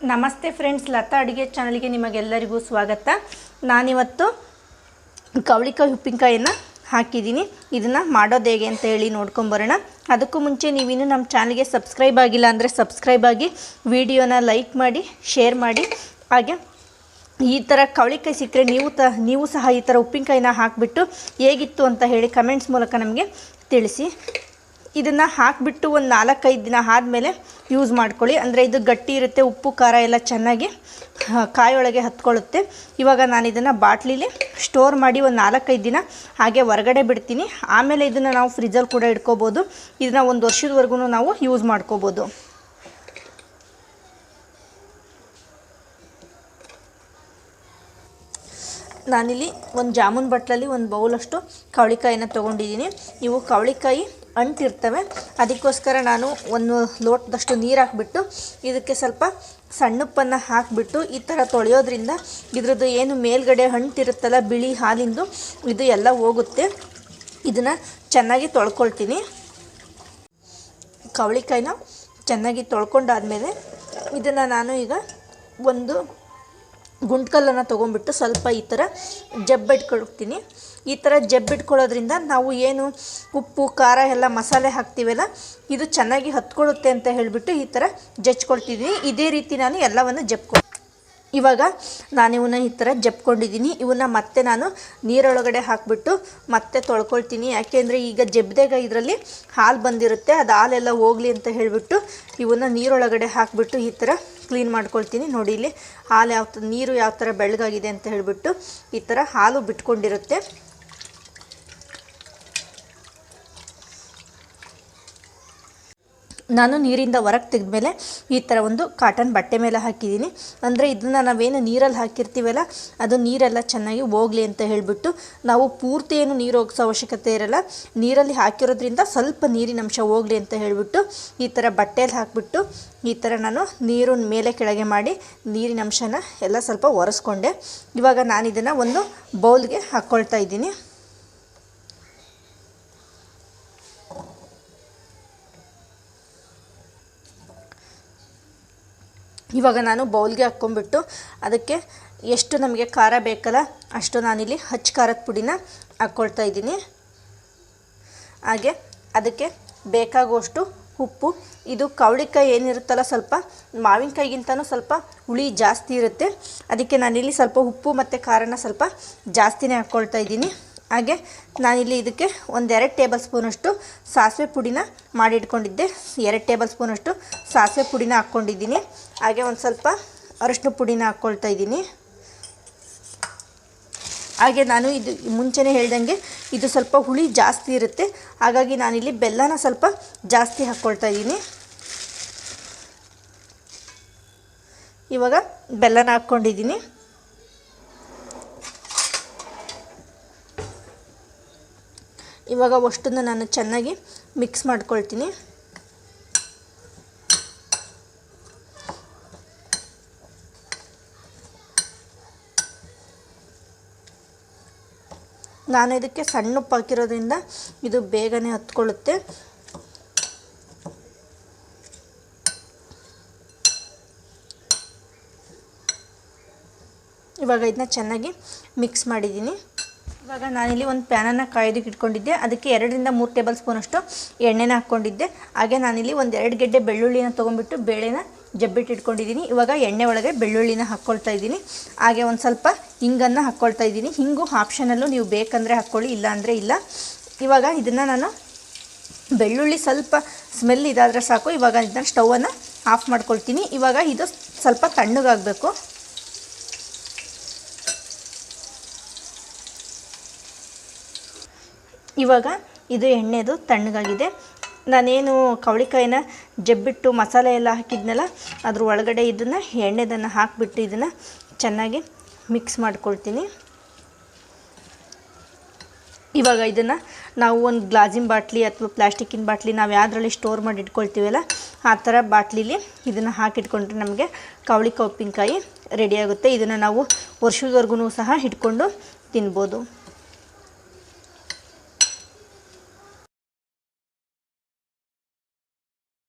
ನಮಸ್ತೆ ಫ್ರೆಂಡ್ಸ್, ಲತಾ ಅಡುಗೆ ಚಾನಲ್ಗೆ ನಿಮಗೆಲ್ಲರಿಗೂ ಸ್ವಾಗತ. ನಾನಿವತ್ತು ಕವಳಿಕಾಯಿ ಉಪ್ಪಿನಕಾಯಿಯನ್ನು ಹಾಕಿದ್ದೀನಿ. ಇದನ್ನು ಮಾಡೋದು ಹೇಗೆ ಅಂತ ಹೇಳಿ ನೋಡ್ಕೊಂಬರೋಣ ಅದಕ್ಕೂ ಮುಂಚೆ ನೀವಿನ್ನು ನಮ್ಮ ಚಾನಲ್ಗೆ ಸಬ್ಸ್ಕ್ರೈಬ್ ಆಗಿಲ್ಲ ಅಂದರೆ ಸಬ್ಸ್ಕ್ರೈಬ್ ಆಗಿ ವಿಡಿಯೋನ ಲೈಕ್ ಮಾಡಿ, ಶೇರ್ ಮಾಡಿ. ಹಾಗೆ ಈ ಥರ ಕವಳಿಕಾಯಿ ಸಿಕ್ಕರೆ ನೀವು ತ, ನೀವು ಸಹ ಈ ಥರ ಉಪ್ಪಿನಕಾಯಿನ ಹಾಕಿಬಿಟ್ಟು ಹೇಗಿತ್ತು ಅಂತ ಹೇಳಿ ಕಮೆಂಟ್ಸ್ ಮೂಲಕ ನಮಗೆ ತಿಳಿಸಿ. ಇದನ್ನು ಹಾಕಿಬಿಟ್ಟು ಒಂದು ನಾಲ್ಕೈದು ದಿನ ಆದಮೇಲೆ ಯೂಸ್ ಮಾಡ್ಕೊಳ್ಳಿ. ಅಂದರೆ ಇದು ಗಟ್ಟಿ ಇರುತ್ತೆ, ಉಪ್ಪು, ಖಾರ ಎಲ್ಲ ಚೆನ್ನಾಗಿ ಕಾಯೊಳಗೆ ಹತ್ಕೊಳ್ಳುತ್ತೆ. ಇವಾಗ ನಾನು ಇದನ್ನು ಬಾಟ್ಲಿಲಿ ಸ್ಟೋರ್ ಮಾಡಿ ಒಂದು ನಾಲ್ಕೈದು ದಿನ ಹಾಗೆ ಹೊರಗಡೆ ಬಿಡ್ತೀನಿ. ಆಮೇಲೆ ಇದನ್ನು ನಾವು ಫ್ರಿಜ್ಜಲ್ಲಿ ಕೂಡ ಇಟ್ಕೋಬೋದು. ಇದನ್ನು ಒಂದು ವರ್ಷದವರೆಗೂ ನಾವು ಯೂಸ್ ಮಾಡ್ಕೋಬೋದು. ನಾನಿಲ್ಲಿ ಒಂದು ಜಾಮೂನ್ ಬಟ್ಲಲ್ಲಿ ಒಂದು ಬೌಲಷ್ಟು ಕವಳಿಕಾಯಿನ ತೊಗೊಂಡಿದ್ದೀನಿ. ಇವು ಕವಳಿಕಾಯಿ ಅಂಟಿರ್ತವೆ. ಅದಕ್ಕೋಸ್ಕರ ನಾನು ಒಂದು ಲೋಟದಷ್ಟು ನೀರು ಹಾಕಿಬಿಟ್ಟು ಇದಕ್ಕೆ ಸ್ವಲ್ಪ ಸಣ್ಣಪ್ಪನ್ನು ಹಾಕಿಬಿಟ್ಟು ಈ ಥರ ತೊಳೆಯೋದ್ರಿಂದ ಇದ್ರದ್ದು ಏನು ಮೇಲ್ಗಡೆ ಅಂಟಿರುತ್ತಲ್ಲ ಬಿಳಿ ಹಾಲಿಂದು, ಇದು ಎಲ್ಲ ಹೋಗುತ್ತೆ. ಇದನ್ನು ಚೆನ್ನಾಗಿ ತೊಳ್ಕೊಳ್ತೀನಿ. ಕವಳಿಕಾಯಿನ ಚೆನ್ನಾಗಿ ತೊಳ್ಕೊಂಡಾದ್ಮೇಲೆ ಇದನ್ನು ನಾನು ಈಗ ಒಂದು ಗುಂಟ್ಕಲ್ಲನ್ನು ತೊಗೊಂಡ್ಬಿಟ್ಟು ಸ್ವಲ್ಪ ಈ ಥರ ಜಬ್ಬಿಟ್ಕೊಳ್ತೀನಿ. ಈ ಥರ ಜಬ್ಬಿಟ್ಕೊಳ್ಳೋದ್ರಿಂದ ನಾವು ಏನು ಉಪ್ಪು, ಖಾರ ಎಲ್ಲ ಮಸಾಲೆ ಹಾಕ್ತೀವಲ್ಲ, ಇದು ಚೆನ್ನಾಗಿ ಹತ್ಕೊಳ್ಳುತ್ತೆ ಅಂತ ಹೇಳಿಬಿಟ್ಟು ಈ ಥರ ಜಚ್ಕೊಳ್ತಿದ್ದೀನಿ ಇದೇ ರೀತಿ ನಾನು ಎಲ್ಲವನ್ನು ಜಬ್ಕೊ ಇವಾಗ ನಾನು ಇವನ್ನ ಈ ಥರ ಜಪ್ಕೊಂಡಿದ್ದೀನಿ. ಇವನ್ನ ಮತ್ತೆ ನಾನು ನೀರೊಳಗಡೆ ಹಾಕಿಬಿಟ್ಟು ಮತ್ತೆ ತೊಳ್ಕೊಳ್ತೀನಿ. ಯಾಕೆಂದರೆ ಈಗ ಜಬ್ದಾಗ ಇದರಲ್ಲಿ ಹಾಲು ಬಂದಿರುತ್ತೆ. ಅದು ಹಾಲೆಲ್ಲ ಹೋಗಲಿ ಅಂತ ಹೇಳಿಬಿಟ್ಟು ಇವನ್ನ ನೀರೊಳಗಡೆ ಹಾಕಿಬಿಟ್ಟು ಈ ಥರ ಕ್ಲೀನ್ ಮಾಡ್ಕೊಳ್ತೀನಿ. ನೋಡಿ ಇಲ್ಲಿ ಹಾಲು ಯಾವ ನೀರು ಯಾವ ಥರ ಬೆಳಗಾಗಿದೆ ಅಂತ ಹೇಳಿಬಿಟ್ಟು ಈ ಥರ ಹಾಲು ಬಿಟ್ಕೊಂಡಿರುತ್ತೆ. ನಾನು ನೀರಿಂದ ಹೊರಗೆ ತೆಗೆದ್ಮೇಲೆ ಈ ಥರ ಒಂದು ಕಾಟನ್ ಬಟ್ಟೆ ಮೇಲೆ ಹಾಕಿದ್ದೀನಿ ಅಂದರೆ ಇದನ್ನು ನಾವೇನು ನೀರಲ್ಲಿ ಹಾಕಿರ್ತೀವಲ್ಲ, ಅದು ನೀರೆಲ್ಲ ಚೆನ್ನಾಗಿ ಹೋಗಲಿ ಅಂತ ಹೇಳಿಬಿಟ್ಟು ನಾವು ಪೂರ್ತಿ ಏನು ನೀರು ಹೋಗಿಸೋ ಅವಶ್ಯಕತೆ ಇರಲ್ಲ. ನೀರಲ್ಲಿ ಹಾಕಿರೋದ್ರಿಂದ ಸ್ವಲ್ಪ ನೀರಿನ ಅಂಶ ಹೋಗಲಿ ಅಂತ ಹೇಳಿಬಿಟ್ಟು ಈ ಥರ ಬಟ್ಟೆಯಲ್ಲಿ ಹಾಕಿಬಿಟ್ಟು ಈ ಥರ ನಾನು ನೀರು ಮೇಲೆ ಕೆಳಗೆ ಮಾಡಿ ನೀರಿನ ಅಂಶನ ಎಲ್ಲ ಸ್ವಲ್ಪ ಒರೆಸ್ಕೊಂಡೆ. ಇವಾಗ ನಾನು ಇದನ್ನು ಒಂದು ಬೌಲ್ಗೆ ಹಾಕ್ಕೊಳ್ತಾ ಇದ್ದೀನಿ. ಇವಾಗ ನಾನು ಬೌಲ್ಗೆ ಹಾಕ್ಕೊಂಬಿಟ್ಟು ಅದಕ್ಕೆ ಎಷ್ಟು ನಮಗೆ ಖಾರ ಬೇಕಲ್ಲ ಅಷ್ಟು ನಾನಿಲ್ಲಿ ಹಚ್ಚ ಖಾರದ ಪುಡಿನ ಹಾಕ್ಕೊಳ್ತಾ ಇದ್ದೀನಿ. ಹಾಗೆ ಅದಕ್ಕೆ ಬೇಕಾಗುವಷ್ಟು ಉಪ್ಪು, ಇದು ಕವಳಿಕಾಯಿ ಏನಿರುತ್ತಲ್ಲ ಸ್ವಲ್ಪ ಮಾವಿನಕಾಯಿಗಿಂತನೂ ಸ್ವಲ್ಪ ಹುಳಿ ಜಾಸ್ತಿ ಇರುತ್ತೆ. ಅದಕ್ಕೆ ನಾನಿಲ್ಲಿ ಸ್ವಲ್ಪ ಉಪ್ಪು ಮತ್ತು ಖಾರನ ಸ್ವಲ್ಪ ಜಾಸ್ತಿನೇ ಹಾಕ್ಕೊಳ್ತಾ ಇದ್ದೀನಿ. ಹಾಗೆ ನಾನಿಲ್ಲಿ ಇದಕ್ಕೆ ಒಂದೆರಡು ಟೇಬಲ್ ಸ್ಪೂನಷ್ಟು ಸಾಸಿವೆ ಪುಡಿನ ಮಾಡಿಟ್ಕೊಂಡಿದ್ದೆ. ಎರಡು ಟೇಬಲ್ ಸ್ಪೂನಷ್ಟು ಸಾಸಿವೆ ಪುಡಿನ ಹಾಕ್ಕೊಂಡಿದ್ದೀನಿ. ಹಾಗೆ ಒಂದು ಸ್ವಲ್ಪ ಅರಶಿನ ಪುಡಿನ ಹಾಕ್ಕೊಳ್ತಾ ಇದ್ದೀನಿ. ಹಾಗೆ ನಾನು ಇದು ಮುಂಚೆನೇ ಹೇಳ್ದಂಗೆ ಇದು ಸ್ವಲ್ಪ ಹುಳಿ ಜಾಸ್ತಿ ಇರುತ್ತೆ. ಹಾಗಾಗಿ ನಾನಿಲ್ಲಿ ಬೆಲ್ಲನ ಸ್ವಲ್ಪ ಜಾಸ್ತಿ ಹಾಕ್ಕೊಳ್ತಾ ಇದ್ದೀನಿ. ಇವಾಗ ಬೆಲ್ಲನ ಹಾಕ್ಕೊಂಡಿದ್ದೀನಿ. ಇವಾಗ ಅಷ್ಟನ್ನು ನಾನು ಚೆನ್ನಾಗಿ ಮಿಕ್ಸ್ ಮಾಡ್ಕೊಳ್ತೀನಿ. ನಾನು ಇದಕ್ಕೆ ಸಣ್ಣ ಉಪ್ಪು ಹಾಕಿರೋದ್ರಿಂದ ಇದು ಬೇಗನೆ ಹತ್ಕೊಳ್ಳುತ್ತೆ. ಇವಾಗ ಇದನ್ನ ಚೆನ್ನಾಗಿ ಮಿಕ್ಸ್ ಮಾಡಿದ್ದೀನಿ. ಇವಾಗ ನಾನಿಲ್ಲಿ ಒಂದು ಪ್ಯಾನನ್ನು ಕಾಯ್ದಕ್ಕೆ ಇಟ್ಕೊಂಡಿದ್ದೆ. ಅದಕ್ಕೆ ಎರಡರಿಂದ ಮೂರು ಟೇಬಲ್ ಸ್ಪೂನಷ್ಟು ಎಣ್ಣೆನ ಹಾಕ್ಕೊಂಡಿದ್ದೆ. ಹಾಗೆ ನಾನಿಲ್ಲಿ ಒಂದು ಎರಡು ಗೆಡ್ಡೆ ಬೆಳ್ಳುಳ್ಳಿನ ತೊಗೊಂಡ್ಬಿಟ್ಟು ಬೇಳೆನ ಜಬ್ಬಿಟ್ಟು ಇಟ್ಕೊಂಡಿದ್ದೀನಿ. ಇವಾಗ ಎಣ್ಣೆ ಒಳಗೆ ಬೆಳ್ಳುಳ್ಳಿನ ಹಾಕ್ಕೊಳ್ತಾ ಇದ್ದೀನಿ. ಹಾಗೆ ಒಂದು ಸ್ವಲ್ಪ ಹಿಂಗನ್ನು ಹಾಕ್ಕೊಳ್ತಾ ಇದ್ದೀನಿ. ಹಿಂಗು ಆಪ್ಷನಲ್ಲೂ ನೀವು ಬೇಕಂದರೆ ಹಾಕ್ಕೊಳ್ಳಿ ಇಲ್ಲ ಅಂದರೆ ಇಲ್ಲ. ಇವಾಗ ಇದನ್ನು ನಾನು ಬೆಳ್ಳುಳ್ಳಿ ಸ್ವಲ್ಪ ಸ್ಮೆಲ್ ಇದಾದರೆ ಸಾಕು. ಇವಾಗ ಇದನ್ನು ಸ್ಟವನ್ನು ಆಫ್ ಮಾಡ್ಕೊಳ್ತೀನಿ. ಇವಾಗ ಇದು ಸ್ವಲ್ಪ ತಣ್ಣಗಾಗಬೇಕು. ಇವಾಗ ಇದು ಎಣ್ಣೆದು ತಣ್ಣಗಾಗಿದೆ. ನಾನೇನು ಕವಳಿಕಾಯಿನ ಜಬ್ಬಿಟ್ಟು ಮಸಾಲೆ ಎಲ್ಲ ಹಾಕಿದ್ನಲ್ಲ, ಅದ್ರ ಒಳಗಡೆ ಇದನ್ನು, ಎಣ್ಣೆದನ್ನು ಹಾಕಿಬಿಟ್ಟು ಇದನ್ನು ಚೆನ್ನಾಗಿ ಮಿಕ್ಸ್ ಮಾಡ್ಕೊಳ್ತೀನಿ. ಇವಾಗ ಇದನ್ನು ನಾವು ಒಂದು ಗ್ಲಾಸಿನ ಬಾಟ್ಲಿ ಅಥವಾ ಪ್ಲಾಸ್ಟಿಕ್ಕಿನ ಬಾಟ್ಲಿ ನಾವು ಯಾವುದ್ರಲ್ಲಿ ಸ್ಟೋರ್ ಮಾಡಿ ಇಟ್ಕೊಳ್ತೀವಲ್ಲ, ಆ ಥರ ಬಾಟ್ಲಿಲಿ ಇದನ್ನು ಹಾಕಿಟ್ಕೊಂಡ್ರೆ ನಮಗೆ ಕವಳಿಕಾಯಿ ಉಪ್ಪಿನಕಾಯಿ ರೆಡಿಯಾಗುತ್ತೆ ಇದನ್ನು ನಾವು ವರ್ಷದವರೆಗೂ ಸಹ ಇಟ್ಕೊಂಡು ತಿನ್ಬೋದು.